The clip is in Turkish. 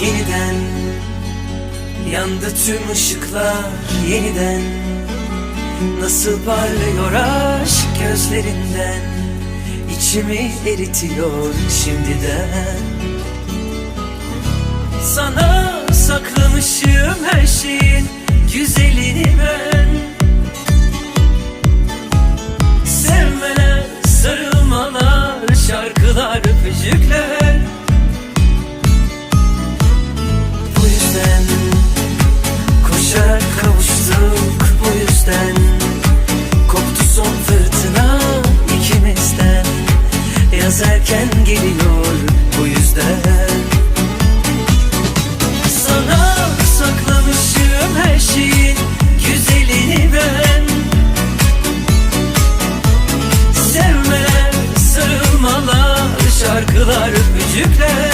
yeniden. Yandı tüm ışıklar yeniden. Nasıl parlıyor aşk gözlerinden? İçimi eritiyor şimdiden. Sana saklamışım her şeyin güzelini ben. Sevmeler, sarılmalar, şarkılar, öpücükler Öpücükler